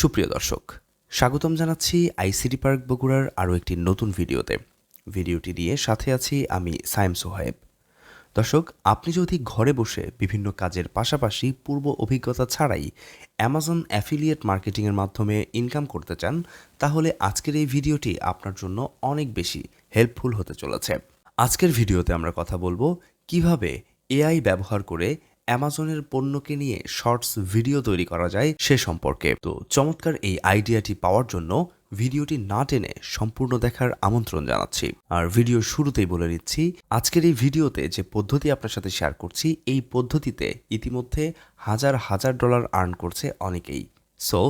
সুপ্রিয় দর্শক, স্বাগতম জানাচ্ছি আইসিটি পার্ক বগুড়ার আরও একটি নতুন ভিডিওতে। ভিডিওটি নিয়ে সাথে আছি আমি সাইম সোহেব দর্শক, আপনি যদি ঘরে বসে বিভিন্ন কাজের পাশাপাশি পূর্ব অভিজ্ঞতা ছাড়াই অ্যামাজন অ্যাফিলিয়েট মার্কেটিংয়ের মাধ্যমে ইনকাম করতে চান, তাহলে আজকের এই ভিডিওটি আপনার জন্য অনেক বেশি হেল্পফুল হতে চলেছে। আজকের ভিডিওতে আমরা কথা বলব কীভাবে এআই ব্যবহার করে অ্যামাজনের পণ্যকে নিয়ে শর্টস ভিডিও তৈরি করা যায় সে সম্পর্কে। তো চমৎকার এই আইডিয়াটি পাওয়ার জন্য ভিডিওটি না টেনে সম্পূর্ণ দেখার আমন্ত্রণ জানাচ্ছি। আর ভিডিও শুরুতেই বলে নিচ্ছি, আজকের এই ভিডিওতে যে পদ্ধতি আপনার সাথে শেয়ার করছি, এই পদ্ধতিতে ইতিমধ্যে হাজার হাজার ডলার আর্ন করছে অনেকেই। সো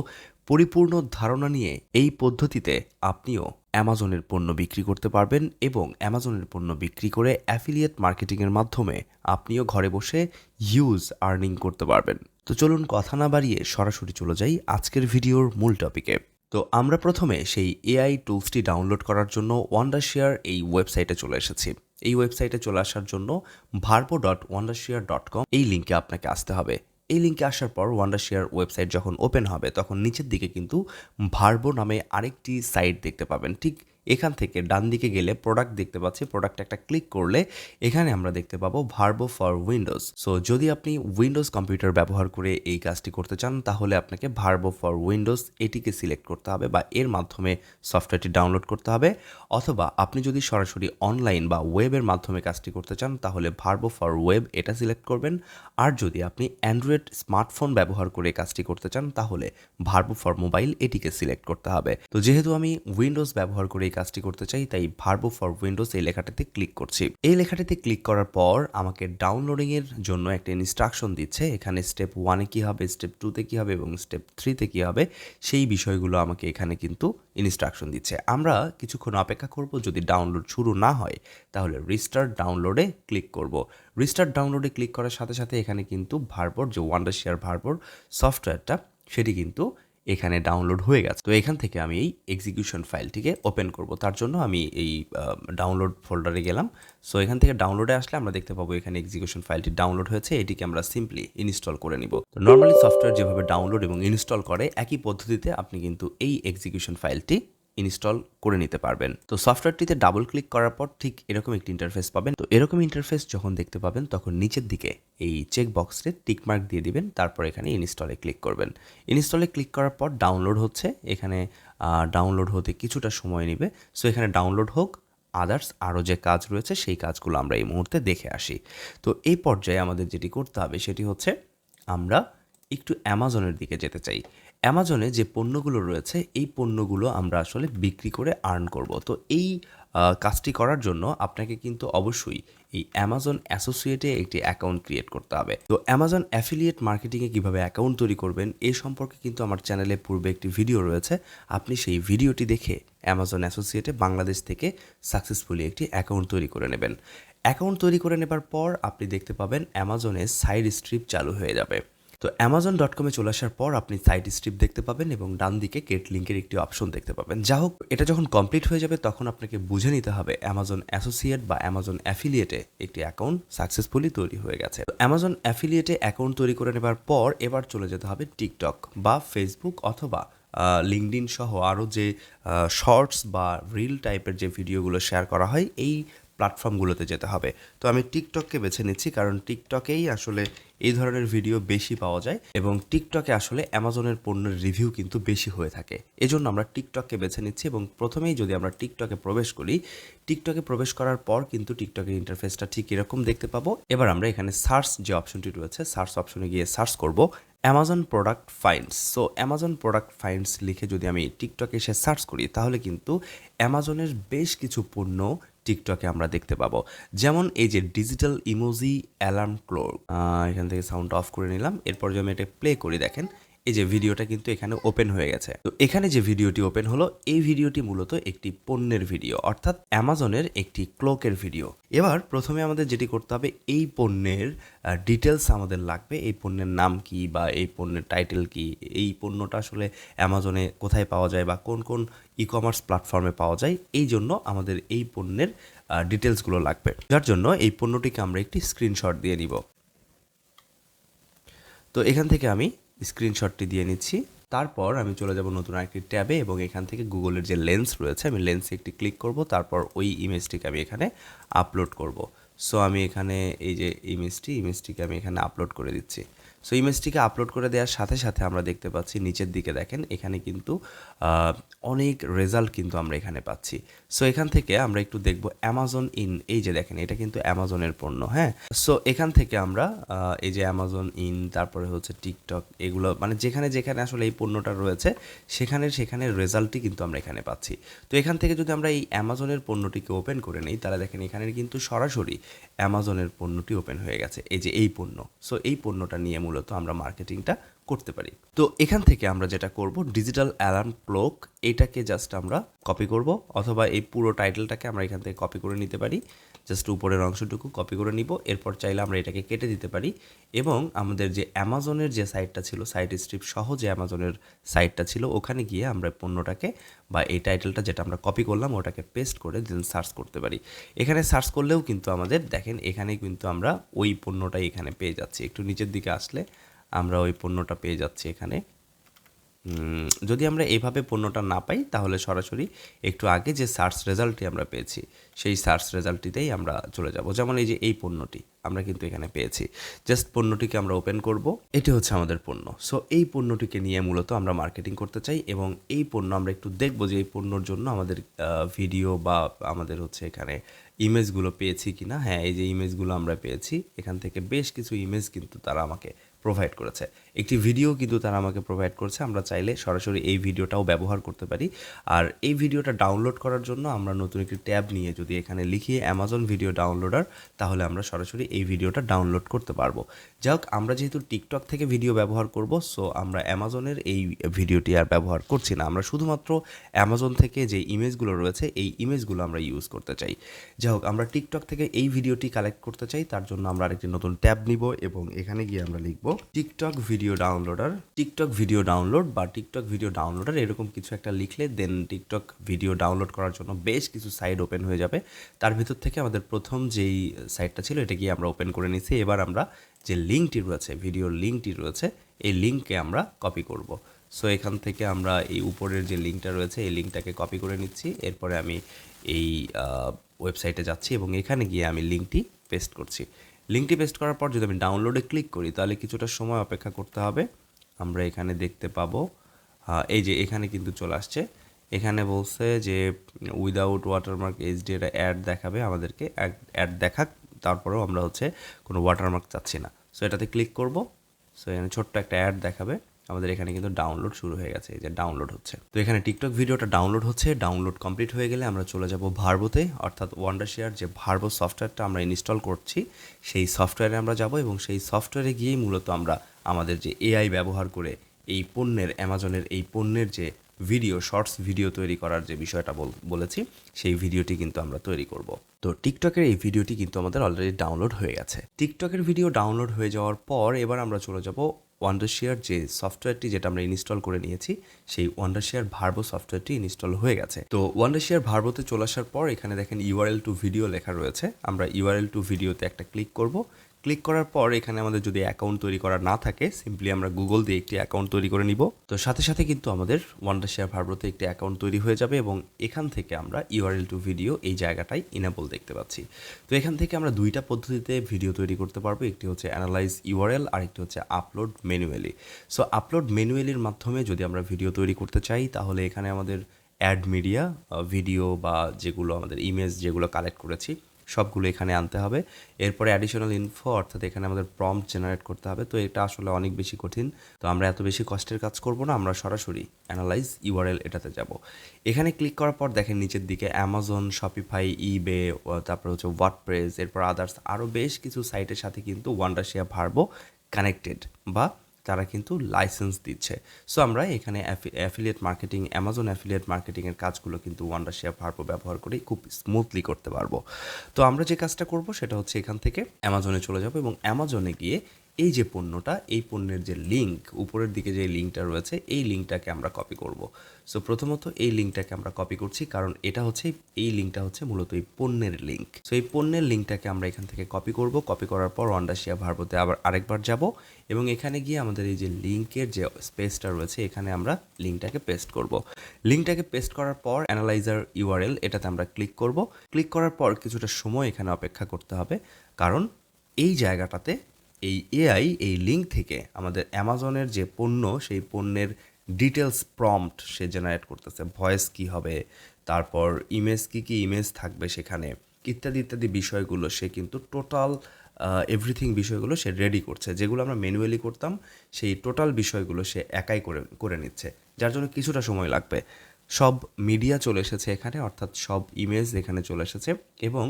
পরিপূর্ণ ধারণা নিয়ে এই পদ্ধতিতে আপনিও অ্যামাজনের পণ্য বিক্রি করতে পারবেন এবং অ্যামাজনের পণ্য বিক্রি করে অ্যাফিলিয়েট মার্কেটিংয়ের মাধ্যমে আপনিও ঘরে বসে হিউজ আর্নিং করতে পারবেন। তো চলুন কথা না বাড়িয়ে সরাসরি চলে যাই আজকের ভিডিওর মূল টপিকে। তো আমরা প্রথমে সেই এআই টুলসটি ডাউনলোড করার জন্য ওয়ান্ডারশেয়ার এই ওয়েবসাইটে চলে এসেছি। এই ওয়েবসাইটে চলে আসার জন্য Virbo dot Wondershare dot com এই লিঙ্কে আপনাকে আসতে হবে। এই লিঙ্কে আসার পর ওয়ান্ডারশিয়ার ওয়েবসাইট যখন ওপেন হবে, তখন নিচের দিকে কিন্তু ভার্বো নামে আরেকটি সাইট দেখতে পাবেন। ঠিক এখান থেকে ডান দিকে গেলে প্রোডাক্ট দেখতে পাচ্ছি। প্রোডাক্ট একটা ক্লিক করলে এখানে আমরা দেখতে পাবো ভার্বো ফর উইন্ডোজ সো যদি আপনি উইন্ডোজ কম্পিউটার ব্যবহার করে এই কাজটি করতে চান, তাহলে আপনাকে ভার্বো ফর উইন্ডোজ এটিকে সিলেক্ট করতে হবে বা এর মাধ্যমে সফটওয়্যারটি ডাউনলোড করতে হবে। অথবা আপনি যদি সরাসরি অনলাইন বা ওয়েবের মাধ্যমে কাজটি করতে চান, তাহলে ভার্বো ফর ওয়েব এটা সিলেক্ট করবেন। আর যদি আপনি অ্যান্ড্রয়েড স্মার্টফোন ব্যবহার করে কাজটি করতে চান, তাহলে ভার্বো ফর মোবাইল এটিকে সিলেক্ট করতে হবে। তো যেহেতু আমি উইন্ডোজ ব্যবহার করে কাজটি করতে চাই, তাই ভার্বো ফর উইন্ডোজ এই লেখাটাতে ক্লিক করছি। এই লেখাটিতে ক্লিক করার পর আমাকে ডাউনলোডিং এর জন্য একটা ইনস্ট্রাকশন দিচ্ছে। এখানে স্টেপ ওয়ানে কি হবে স্টেপ টুতে কি হবে এবং স্টেপ থ্রিতে কি হবে, সেই বিষয়গুলো আমাকে এখানে কিন্তু ইনস্ট্রাকশন দিচ্ছে। আমরা কিছুক্ষণ অপেক্ষা করব, যদি ডাউনলোড শুরু না হয়, তাহলে রিস্টার্ট ডাউনলোডে ক্লিক করব। রিস্টার্ট ডাউনলোডে ক্লিক করার সাথে সাথে এখানে কিন্তু ভার্বর যে ওয়ান্ডার শেয়ার ভার্বর সফটওয়্যারটা সেটি কিন্তু এখানে ডাউনলোড হয়ে গেছে। তো এখান থেকে আমি এই এক্সিকিউশন ফাইলটিকে ওপেন করব। তার জন্য আমি এই ডাউনলোড ফোল্ডারে গেলাম। সো এখান থেকে ডাউনলোডে আসলে আমরা দেখতে পাবো এখানে এক্সিকিউশন ফাইলটি ডাউনলোড হয়েছে। এটিকে আমরা সিম্পলি ইনস্টল করে নিব। তো নর্মালি সফটওয়্যার যেভাবে ডাউনলোড এবং ইনস্টল করে, একই পদ্ধতিতে আপনি কিন্তু এই এক্সিকিউশন ফাইলটি ইনস্টল করে নিতে পারবেন। তো সফটওয়্যারটিতে ডাবল ক্লিক করার পর ঠিক এরকম একটি ইন্টারফেস পাবেন। তো এরকম ইন্টারফেস যখন দেখতে পাবেন, তখন নিচের দিকে এই চেক বক্সে টিকমার্ক দিয়ে দিবেন, তারপর এখানে ইনস্টলে ক্লিক করবেন। ইনস্টলে ক্লিক করার পর ডাউনলোড হচ্ছে। এখানে ডাউনলোড হতে কিছুটা সময় নেবে। সো এখানে ডাউনলোড হোক আদার্স আরও যে কাজ রয়েছে, সেই কাজগুলো আমরা এই মুহূর্তে দেখে আসি। তো এই পর্যায়ে আমাদের যেটি করতে হবে, সেটি হচ্ছে আমরা একটু অ্যামাজনের দিকে যেতে চাই। অ্যামাজনে যে পণ্যগুলো রয়েছে, এই পণ্যগুলো আমরা আসলে বিক্রি করে আর্ন করব। তো এই কাজটি করার জন্য আপনাকে কিন্তু অবশ্যই এই অ্যামাজন অ্যাসোসিয়েটে একটি অ্যাকাউন্ট ক্রিয়েট করতে হবে। তো অ্যামাজন অ্যাফিলিয়েট মার্কেটিংয়ে কীভাবে অ্যাকাউন্ট তৈরি করবেন এই সম্পর্কে কিন্তু আমার চ্যানেলে পূর্বে একটি ভিডিও রয়েছে। আপনি সেই ভিডিওটি দেখে অ্যামাজন অ্যাসোসিয়েটে বাংলাদেশ থেকে সাকসেসফুলি একটি অ্যাকাউন্ট তৈরি করে নেবেন। অ্যাকাউন্ট তৈরি করে নেবার পর আপনি দেখতে পাবেন অ্যামাজনে সাইড স্ট্রিপ চালু হয়ে যাবে। তো অ্যামাজন ডট কমে চলে আসার পর আপনি সাইট স্ট্রিপ দেখতে পাবেন এবং ডান দিকে গেট লিঙ্কের একটি অপশন দেখতে পাবেন। যা হোক, এটা যখন কমপ্লিট হয়ে যাবে, তখন আপনাকে বুঝে নিতে হবে অ্যামাজন অ্যাসোসিয়েট বা অ্যামাজন অ্যাফিলিয়েটে একটি অ্যাকাউন্ট সাকসেসফুলি তৈরি হয়ে গেছে। অ্যামাজন অ্যাফিলিয়েটে অ্যাকাউন্ট তৈরি করে নেবার পর এবার চলে যেতে হবে টিকটক বা ফেসবুক অথবা লিঙ্কডিন সহ আরও যে শর্টস বা রিল টাইপের যে ভিডিওগুলো শেয়ার করা হয়, এই প্ল্যাটফর্মগুলোতে যেতে হবে। তো আমি টিকটককে বেছে নিচ্ছি কারণ টিকটকেই আসলে এই ধরনের ভিডিও বেশি পাওয়া যায় এবং টিকটকে আসলে অ্যামাজনের পণ্যের রিভিউ কিন্তু বেশি হয়ে থাকে। এজন্য আমরা টিকটককে বেছে নিচ্ছি এবং প্রথমেই যদি আমরা টিকটকে প্রবেশ করি টিকটকে প্রবেশ করার পর কিন্তু টিকটকের ইন্টারফেসটা ঠিক এরকম দেখতে পাবো। এবার আমরা এখানে সার্চ যে অপশনটি রয়েছে সার্চ অপশনে গিয়ে সার্চ করব Amazon product finds so Amazon product finds লিখে যদি আমি টিকটকে এসে সার্চ করি, তাহলে কিন্তু অ্যামাজনের বেশ কিছু পণ্য টিকটকে আমরা দেখতে পাবো। যেমন এই যে ডিজিটাল ইমোজি অ্যালার্ম ক্লোক। এখান থেকে সাউন্ড অফ করে নিলাম। এরপর যদি আমি এটা প্লে করি দেখেন এই যে ভিডিওটা কিন্তু এখানে ওপেন হয়ে গেছে। তো এখানে যে ভিডিওটি ওপেন হলো, এই ভিডিওটি মূলত একটি পণ্যের ভিডিও, অর্থাৎ অ্যামাজনের একটি ক্লোকের ভিডিও। এবার প্রথমে আমাদের যেটি করতে হবে, এই পণ্যের ডিটেলস আমাদের লাগবে। এই পণ্যের নাম কি বা এই পণ্যের টাইটেল কি? এই পণ্যটা আসলে অ্যামাজনে কোথায় পাওয়া যায় বা কোন কোন ই কমার্স প্ল্যাটফর্মে পাওয়া যায়? এই জন্য আমাদের এই পণ্যের ডিটেলসগুলো লাগবে। যার জন্য এই পণ্যটিকে আমরা একটি স্ক্রিনশট দিয়ে নিব। তো এখান থেকে আমি স্ক্রিনশটটি দিয়ে নিচ্ছি। তারপর আমি চলে যাব নতুন আরেকটি ট্যাবে এবং এখান থেকে গুগলের যে লেন্স রয়েছে, আমি লেন্সে একটি ক্লিক করব, তারপর ওই ইমেজটিকে আমি এখানে আপলোড করব। সো আমি এখানে এই যে ইমেজটি ইমেজটিকে আমি এখানে আপলোড করে দিচ্ছি। সো ইমেজটিকে আপলোড করে দেওয়ার সাথে সাথে আমরা দেখতে পাচ্ছি, নিচের দিকে দেখেন, এখানে কিন্তু অনেক রেজাল্ট কিন্তু আমরা এখানে পাচ্ছি। সো এখান থেকে আমরা একটু দেখব অ্যামাজন ইন এই যে দেখেন, এটা কিন্তু অ্যামাজনের পণ্য হ্যাঁ? সো এখান থেকে আমরা এই যে অ্যামাজন ইন তারপরে হচ্ছে টিকটক এগুলো মানে যেখানে যেখানে আসলে এই পণ্যটা রয়েছে, সেখানে সেখানে রেজাল্টই কিন্তু আমরা এখানে পাচ্ছি। তো, এখান থেকে যদি আমরা এই অ্যামাজনের পণ্যটিকে ওপেন করে নিই, তাহলে দেখেন এখানে কিন্তু সরাসরি অ্যামাজনের পণ্যটি ওপেন হয়ে গেছে, এই যে এই পণ্য। সো এই পণ্যটা নিয়ে মূলত আমরা মার্কেটিংটা করতে পারি। তো এখান থেকে আমরা যেটা করব, ডিজিটাল অ্যালার্ম ক্লোক, এটাকে জাস্ট আমরা কপি করব, অথবা এই পুরো টাইটেলটাকে আমরা এখান থেকে কপি করে নিতে পারি। জাস্ট উপরের অংশটুকু কপি করে নিব। এরপর চাইলে আমরা এটাকে কেটে দিতে পারি। এবং আমাদের যে অ্যামাজনের যে সাইটটা ছিল সাইট স্ট্রিপ সহ যে অ্যামাজনের সাইটটা ছিল, ওখানে গিয়ে আমরা পণ্যটাকে বা এই টাইটেলটা যেটা আমরা কপি করলাম, ওটাকে পেস্ট করে দেন সার্চ করতে পারি। এখানে সার্চ করলেও কিন্তু আমাদের, দেখেন এখানে কিন্তু আমরা ওই পণ্যটাই এখানে পেয়ে যাচ্ছি। একটু নিচের দিকে আসলে আমরা ওই পণ্যটা পেয়ে যাচ্ছি এখানে। যদি আমরা এইভাবে পণ্যটা না পাই, তাহলে সরাসরি একটু আগে যে সার্চ রেজাল্টটি আমরা পেয়েছি, সেই সার্চ রেজাল্টটিতেই আমরা চলে যাব। যেমন এই যে এই পণ্যটি আমরা কিন্তু এখানে পেয়েছি। জাস্ট পণ্যটিকে আমরা ওপেন করব। এটি হচ্ছে আমাদের পণ্য। সো এই পণ্যটিকে নিয়ে মূলত আমরা মার্কেটিং করতে চাই এবং এই পণ্য আমরা একটু দেখব যে এই পণ্যর জন্য আমাদের ভিডিও বা আমাদের হচ্ছে এখানে ইমেজগুলো পেয়েছি কি না হ্যাঁ এই যে ইমেজগুলো আমরা পেয়েছি, এখান থেকে বেশ কিছু ইমেজ কিন্তু তারা আমাকে প্রোভাইড করেছে। একটি ভিডিও কিন্তু তারা আমাকে প্রোভাইড করছে। আমরা চাইলে সরাসরি এই ভিডিওটাও ব্যবহার করতে পারি। আর এই ভিডিওটা ডাউনলোড করার জন্য আমরা নতুন একটি ট্যাব নিয়ে যদি এখানে লিখি অ্যামাজন ভিডিও ডাউনলোডার তাহলে আমরা সরাসরি এই ভিডিওটা ডাউনলোড করতে পারব। যাই হোক আমরা যেহেতু টিকটক থেকে ভিডিও ব্যবহার করব সো আমরা অ্যামাজনের এই ভিডিওটি আর ব্যবহার করছি না। আমরা শুধুমাত্র অ্যামাজন থেকে যে ইমেজগুলো রয়েছে, এই ইমেজগুলো আমরা ইউজ করতে চাই। যাই হোক আমরা টিকটক থেকে এই ভিডিওটি কালেক্ট করতে চাই, তার জন্য আমরা আরেকটি নতুন ট্যাব নিব এবং এখানে গিয়ে আমরা লিখব TikTok video downloader TikTok video download বা টিকটক ভিডিও ডাউনলোডার এরকম কিছু একটা লিখলে দেন টিকটক ভিডিও ডাউনলোড করার জন্য বেশ কিছু সাইট ওপেন হয়ে যাবে। তার ভিতর থেকে আমাদের প্রথম যেই সাইটটা ছিল, এটা গিয়ে আমরা ওপেন করে নিচ্ছি এবার আমরা যে লিঙ্কটি রয়েছে ভিডিওর লিঙ্কটি রয়েছে, এই লিঙ্ককে আমরা কপি করব। সো এখান থেকে আমরা এই উপরের যে লিঙ্কটা রয়েছে, এই লিঙ্কটাকে কপি করে নিচ্ছি। এরপরে আমি এই ওয়েবসাইটে যাচ্ছি এবং এখানে গিয়ে আমি লিঙ্কটি পেস্ট করছি। লিঙ্কটি পেস্ট করার পর যদি আমি ডাউনলোডে ক্লিক করি, তাহলে কিছুটা সময় অপেক্ষা করতে হবে। আমরা এখানে দেখতে পাবো এই যে এখানে কিন্তু চলে আসছে। এখানে বলছে যে উইদাউট ওয়াটারমার্ক এইচডি এটা অ্যাড দেখাবে আমাদেরকে অ্যাড দেখাক, তারপরেও আমরা হচ্ছে কোনো ওয়াটারমার্ক চাচ্ছি না। সো এটাতে ক্লিক করব। সো এখানে ছোট্ট একটা অ্যাড দেখাবে। আমাদের এখানে কিন্তু ডাউনলোড শুরু হয়ে গেছে, এই যে ডাউনলোড হচ্ছে। তো এখানে টিকটক ভিডিওটা ডাউনলোড হচ্ছে ডাউনলোড কমপ্লিট হয়ে গেলে আমরা চলে যাব ভার্বোতে অর্থাৎ ওয়ান্ডারশেয়ার যে ভার্বো সফটওয়্যারটা আমরা ইনস্টল করছি, সেই সফটওয়্যারে আমরা যাব এবং সেই সফটওয়্যারে গিয়েই মূলত আমরা আমাদের যে এআই ব্যবহার করে এই পণ্যের অ্যামাজনের এই পণ্যের যে ভিডিও শর্টস ভিডিও তৈরি করার যে বিষয়টা বল- বলেছি, সেই ভিডিওটি কিন্তু আমরা তৈরি করব। তো টিকটকের এই ভিডিওটি কিন্তু আমাদের অলরেডি ডাউনলোড হয়ে গেছে। টিকটকের ভিডিও ডাউনলোড হয়ে যাওয়ার পর এবার আমরা চলে যাব ওয়ান্ডারশেয়ার যে সফটওয়্যারটি যেটা আমরা ইনস্টল করে নিয়েছি, সেই ওয়ান্ডারশেয়ার ভার্বো সফটওয়্যারটি ইনস্টল হয়ে গেছে। তো ওয়ান্ডারশেয়ার ভার্বোতে চলে আসার পর এখানে দেখেন ইউআরএল টু ভিডিও লেখা রয়েছে। আমরা ইউআরএল টু ভিডিওতে একটা ক্লিক করব। ক্লিক করার পর এখানে আমাদের যদি অ্যাকাউন্ট তৈরি করা না থাকে সিম্পলি আমরা গুগল দিয়ে একটি অ্যাকাউন্ট তৈরি করে নিব। তো সাথে সাথে কিন্তু আমাদের ওয়ান্ডার শেয়ার ভার্বোতে একটি অ্যাকাউন্ট তৈরি হয়ে যাবে এবং এখান থেকে আমরা ইউআরএল টু ভিডিও এই জায়গাটায় ইনেবল দেখতে পাচ্ছি। তো এখান থেকে আমরা দুইটা পদ্ধতিতে ভিডিও তৈরি করতে পারব। একটি হচ্ছে অ্যানালাইজ ইউআরএল আর একটি হচ্ছে আপলোড ম্যানুয়ালি সো আপলোড ম্যানুয়ালির মাধ্যমে যদি আমরা ভিডিও তৈরি করতে চাই, তাহলে এখানে আমাদের অ্যাড মিডিয়া ভিডিও বা যেগুলো আমাদের ইমেজ যেগুলো কালেক্ট করেছি সবগুলো এখানে আনতে হবে। এরপরে অ্যাডিশনাল ইনফো অর্থাৎ এখানে আমাদের প্রম্পট জেনারেট করতে হবে। তো এটা আসলে অনেক বেশি কঠিন। তো আমরা এত বেশি কষ্টের কাজ করব না, আমরা সরাসরি অ্যানালাইজ ইউআরএল এটাতে যাব। এখানে ক্লিক করার পর দেখেন নিচের দিকে অ্যামাজন শপিফাই ইবে তারপর হচ্ছে ওয়ার্ডপ্রেস এরপর আদার্স আরও বেশ কিছু সাইটের সাথে কিন্তু ওয়ান্ডারশেয়ার ভার্বো কানেক্টেড বা তারা কিন্তু লাইসেন্স দিচ্ছে। সো আমরা এখানে অ্যাফিলিয়েট মার্কেটিং অ্যামাজন অ্যাফিলিয়েট মার্কেটিংয়ের কাজগুলো কিন্তু ওয়ান্ডার শেয়ার ফার্পো ব্যবহার করে খুব স্মুথলি করতে পারব। তো আমরা যে কাজটা করব সেটা হচ্ছে এখান থেকে অ্যামাজনে চলে যাব এবং অ্যামাজনে গিয়ে এই যে পণ্যটা, এই পণ্যের যে লিঙ্ক উপরের দিকে যে লিঙ্কটা রয়েছে, এই লিঙ্কটাকে আমরা কপি করব। সো প্রথমত এই লিঙ্কটাকে আমরা কপি করছি, কারণ এটা হচ্ছে, এই লিঙ্কটা হচ্ছে মূলত এই পণ্যের লিঙ্ক সো এই পণ্যের লিঙ্কটাকে আমরা এখান থেকে কপি করব। কপি করার পর অন্ডাসিয়া ভার্বতে আবার আরেকবার যাব এবং এখানে গিয়ে আমাদের এই যে লিঙ্কের যে স্পেসটা রয়েছে, এখানে আমরা লিঙ্কটাকে পেস্ট করব। লিঙ্কটাকে পেস্ট করার পর অ্যানালাইজার ইউআরএল এটাতে আমরা ক্লিক করব। ক্লিক করার পর কিছুটা সময় এখানে অপেক্ষা করতে হবে, কারণ এই জায়গাটাতে এই এআই এই লিঙ্ক থেকে আমাদের অ্যামাজনের যে পণ্য, সেই পণ্যের ডিটেলস প্রম্পট সে জেনারেট করতেছে। ভয়েস কি হবে, তারপর ইমেজ কি কি ইমেজ থাকবে সেখানে, ইত্যাদি ইত্যাদি বিষয়গুলো সে কিন্তু টোটাল এভরিথিং বিষয়গুলো সে রেডি করছে। যেগুলো আমরা ম্যানুয়ালি করতাম, সেই টোটাল বিষয়গুলো সে একাই করে করে নিচ্ছে। যার জন্য কিছুটা সময় লাগবে। সব মিডিয়া চলে এসেছে এখানে, অর্থাৎ সব ইমেজ এখানে চলে এসেছে এবং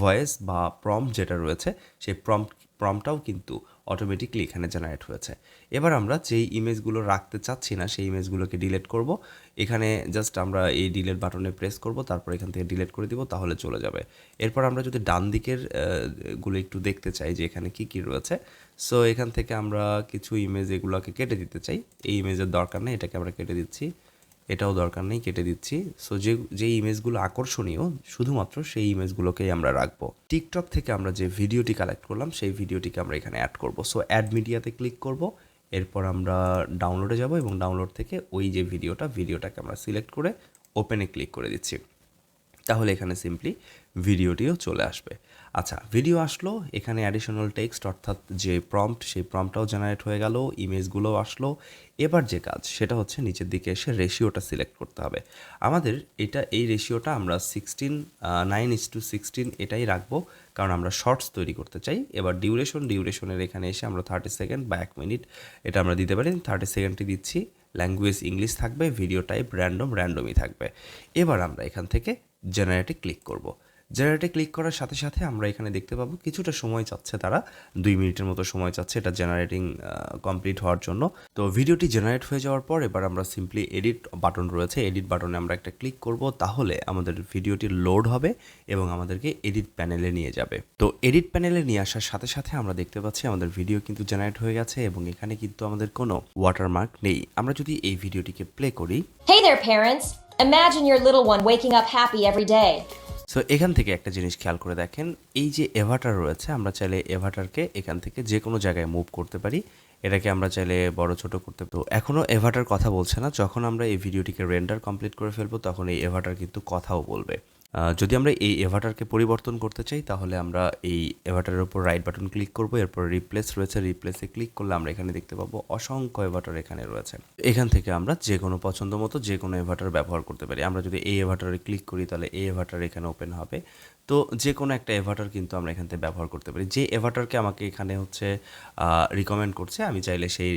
ভয়েস বা প্রম্পট যেটা রয়েছে, সেই প্রম্পট প্রম্পটাও কিন্তু অটোমেটিকলি এখানে জেনারেট হয়েছে। এবার আমরা যেই ইমেজগুলো রাখতে চাচ্ছি না, সেই ইমেজগুলোকে ডিলেট করব। এখানে জাস্ট আমরা এই ডিলেট বাটনে প্রেস করব, তারপর এখান থেকে ডিলেট করে দিব, তাহলে চলে যাবে। এরপর আমরা যদি ডান দিকেরগুলো একটু দেখতে চাই যে এখানে কি কি রয়েছে। সো এখান থেকে আমরা কিছু ইমেজ এগুলোকে কেটে দিতে চাই। এই ইমেজের দরকার নেই, এটাকে আমরা কেটে দিচ্ছি। এটাও দরকার নেই, কেটে দিচ্ছি। সো যে যে ইমেজগুলো আকর্ষণীয়, শুধুমাত্র সেই ইমেজগুলোকেই আমরা রাখব। টিকটক থেকে আমরা যে ভিডিওটি কালেক্ট করলাম, সেই ভিডিওটিকে আমরা এখানে অ্যাড করব। সো অ্যাড মিডিয়াতে ক্লিক করব, এরপর আমরা ডাউনলোডে যাব এবং ডাউনলোড থেকে ওই যে ভিডিওটা, ভিডিওটাকে আমরা সিলেক্ট করে ওপেনে ক্লিক করে দিচ্ছি। তাহলে এখানে সিম্পলি ভিডিওটিও চলে আসবে। আচ্ছা ভিডিও আসলো, এখানে অ্যাডিশনাল টেক্সট অর্থাৎ যে প্রম্পট সেই প্রম্পটটাও জেনারেট হয়ে গেল ইমেজগুলোও আসলো। এবার যে কাজ, সেটা হচ্ছে নিচের দিকে এসে রেশিওটা সিলেক্ট করতে হবে। আমাদের এটা, এই রেশিওটা আমরা sixteen nine is to sixteen এটাই রাখব, কারণ আমরা শর্টস তৈরি করতে চাই। এবার ডিউরেশন ডিউরেশনের এখানে এসে আমরা থার্টি সেকেন্ড বা এক মিনিট এটা আমরা দিতে পারি। থার্টি সেকেন্ডটি দিচ্ছি ল্যাঙ্গুয়েজ ইংলিশ থাকবে ভিডিও টাইপ র্যান্ডম র্যান্ডমই থাকবে। এবার আমরা এখান থেকে জেনারেটে ক্লিক করব। জেনারেটে ক্লিক করার সাথে সাথে আমরা এখানে দেখতে পাবো কিছুটা সময় চাচ্ছে তারা দুই মিনিটের মতো সময় চাচ্ছে এটা জেনারেটিং কমপ্লিট হওয়ার জন্য তো ভিডিওটি জেনারেট হয়ে যাওয়ার পর এবার আমরা সিম্পলি এডিট বাটন রয়েছে এডিট বাটনে আমরা একটা ক্লিক করব তাহলে আমাদের ভিডিওটি লোড হবে এবং আমাদেরকে এডিট প্যানেলে নিয়ে যাবে তো এডিট প্যানেলে নিয়ে আসার সাথে সাথে আমরা দেখতে পাচ্ছি আমাদের ভিডিও কিন্তু জেনারেট হয়ে গেছে এবং এখানে কিন্তু আমাদের কোনো ওয়াটারমার্ক নেই আমরা যদি এই ভিডিওটিকে প্লে করি Hey there, parents! Imagine your little one waking up happy every day. So এখান থেকে একটা জিনিস খেয়াল করে দেখেন, এই যে এভাটার রয়েছে, আমরা চাইলে এভাটারকে এখান থেকে যে কোনো জায়গায় মুভ করতে পারি। এটাকে আমরা চাইলে বড়, ছোট করতে তো এখনও এভাটার কথা বলছে না, যখন আমরা এই ভিডিওটিকে রেন্ডার কমপ্লিট করে ফেলব, তখন এই এভাটার কিন্তু কথাও বলবে। যদি আমরা এই এভাটারকে পরিবর্তন করতে চাই, তাহলে আমরা এই এভাটারের উপর রাইট বাটন ক্লিক করব, এরপর রিপ্লেস রয়েছে রিপ্লেসে ক্লিক করলে আমরা এখানে দেখতে পাবো অসংখ্য এভাটার এখানে রয়েছে। এখান থেকে আমরা যে কোনো পছন্দ মতো যে কোনো এভাটার ব্যবহার করতে পারি। আমরা যদি এই এভাটারে ক্লিক করি, তাহলে এই এভাটার এখানে ওপেন হবে। তো যে কোনো একটা এভাটার কিন্তু আমরা এখান থেকে ব্যবহার করতে পারি। যে এভাটারকে আমাকে এখানে হচ্ছে রিকমেন্ড করছে, আমি চাইলে সেই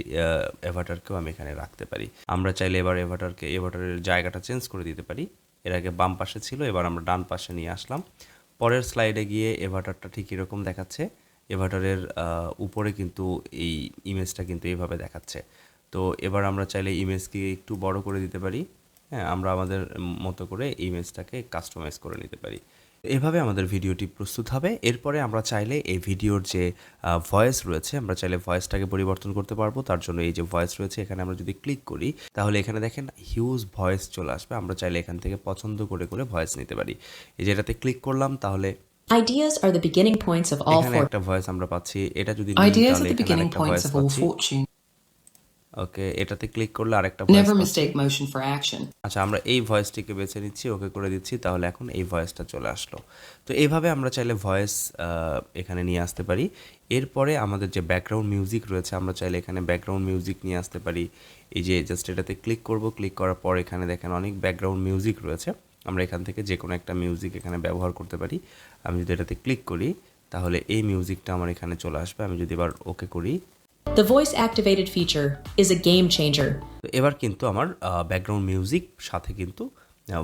এভাটারকেও আমি এখানে রাখতে পারি। আমরা চাইলে এবার এভাটারকে এভাটারের জায়গাটা চেঞ্জ করে দিতে পারি। এর আগে বাম পাশে ছিল, এবার আমরা ডান পাশে নিয়ে আসলাম। পরের স্লাইডে গিয়ে এভাটারটা ঠিক এরকম দেখাচ্ছে। এভাটারের উপরে কিন্তু এই ইমেজটা কিন্তু এইভাবে দেখাচ্ছে। তো এবার আমরা চাইলে ইমেজকে একটু বড় করে দিতে পারি। হ্যাঁ আমরা আমাদের মতো করে ইমেজটাকে কাস্টমাইজ করে নিতে পারি। এভাবে আমাদের ভিডিওটি প্রস্তুত হবে। এরপরে আমরা চাইলে এই ভিডিওর যে ভয়েস রয়েছে আমরা চাইলে ভয়েসটাকে পরিবর্তন করতে পারব। তার জন্য এই যে ভয়েস রয়েছে এখানে আমরা যদি ক্লিক করি তাহলে এখানে দেখেন হিউজ ভয়েস চলে আসবে। আমরা চাইলে এখান থেকে পছন্দ করে করে ভয়েস নিতে পারি। এই যে এটাতে ক্লিক করলাম তাহলে Ideas are the beginning points of all fortune. Ideas are the beginning points of all fortune. ওকে এটাতে ক্লিক করলে আরেকটা Never mistake motion for action. আচ্ছা আমরা এই ভয়েসটিকে বেছে নিচ্ছি ওকে করে দিচ্ছি তাহলে এখন এই ভয়েসটা চলে আসলো। তো এইভাবে আমরা চাইলে ভয়েস এখানে নিয়ে আসতে পারি। এরপরে আমাদের যে ব্যাকগ্রাউন্ড মিউজিক রয়েছে আমরা চাইলে এখানে ব্যাকগ্রাউন্ড মিউজিক নিয়ে আসতে পারি। এই যে জাস্ট এটাতে ক্লিক করব ক্লিক করার পর এখানে দেখেন অনেক ব্যাকগ্রাউন্ড মিউজিক রয়েছে। আমরা এখান থেকে যে কোনো একটা মিউজিক এখানে ব্যবহার করতে পারি। আমি যদি এটাতে ক্লিক করি তাহলে এই মিউজিকটা আমার এখানে চলে আসবে। আমি যদি এবার ওকে করি The voice activated feature is a game changer. এবার কিন্তু আমার ব্যাকগ্রাউন্ড মিউজিক সাথে কিন্তু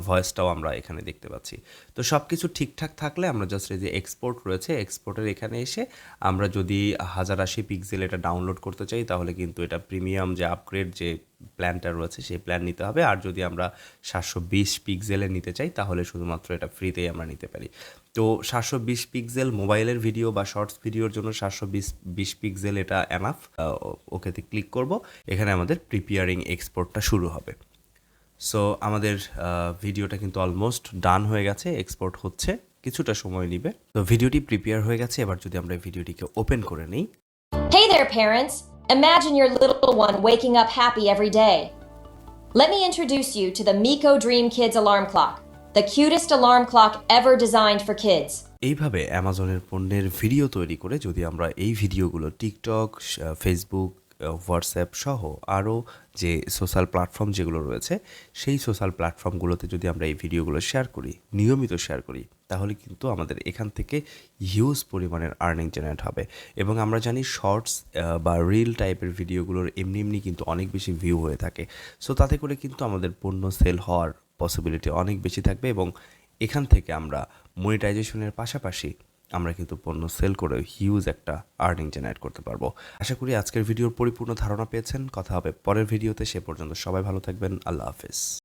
ভয়েসটাও আমরা এখানে দেখতে পাচ্ছি। তো সব কিছু ঠিকঠাক থাকলে আমরা জাস্ট এই যে এক্সপোর্ট রয়েছে এক্সপোর্টের এখানে এসে আমরা যদি হাজার আশি পিক্সেল এটা ডাউনলোড করতে চাই, তাহলে কিন্তু এটা প্রিমিয়াম যে আপগ্রেড যে প্ল্যানটা রয়েছে, সেই প্ল্যান নিতে হবে। আর যদি আমরা সাতশো বিশ পিক্সেলে নিতে চাই, তাহলে শুধুমাত্র এটা ফ্রিতেই আমরা নিতে পারি। তো সাতশো বিশ পিক্সেল মোবাইলের ভিডিও বা শর্টস ভিডিওর জন্য সাতশো বিশ বিশ পিক্সেল এটা অ্যানাফ ওকেতে ক্লিক করব। এখানে আমাদের প্রিপেয়ারিং এক্সপোর্টটা শুরু হবে। সো আমাদের ভিডিওটা কিন্তু অলমোস্ট ডান হয়ে গেছে এক্সপোর্ট হচ্ছে কিছুটা সময় নেবে। তো ভিডিওটি প্রিপেয়ার হয়ে গেছে এবার যদি আমরা ভিডিওটিকে ওপেন করে নিই। Hey there, parents! Imagine your little one waking up happy every day. Let me introduce you to the Miko Dream Kids alarm clock, the cutest alarm clock ever designed for kids. এইভাবে অ্যামাজনের পণ্যের video তৈরি করে যদি আমরা এই ভিডিওগুলো TikTok Facebook WhatsApp সহ আরও যে সোশ্যাল প্ল্যাটফর্ম যেগুলো রয়েছে, সেই সোশ্যাল প্ল্যাটফর্মগুলোতে যদি আমরা এই ভিডিওগুলো শেয়ার করি, নিয়মিত শেয়ার করি, তাহলে কিন্তু আমাদের এখান থেকে হিউজ পরিমাণের আর্নিং জেনারেট হবে এবং আমরা জানি শর্টস বা রিল টাইপের ভিডিওগুলোর এমনি এমনি কিন্তু অনেক বেশি ভিউ হয়ে থাকে সো তাতে করে কিন্তু আমাদের পণ্য সেল হওয়ার পসিবিলিটি অনেক বেশি থাকবে এবং এখান থেকে আমরা মনিটাইজেশনের পাশাপাশি আমরা কিন্তু পণ্য সেল করে হিউজ একটা আর্নিং জেনারেট করতে পারব। আশা করি আজকের ভিডিওর পরিপূর্ণ ধারণা পেয়েছেন। কথা হবে পরের ভিডিওতে। সে পর্যন্ত সবাই ভালো থাকবেন। আল্লাহ হাফেজ।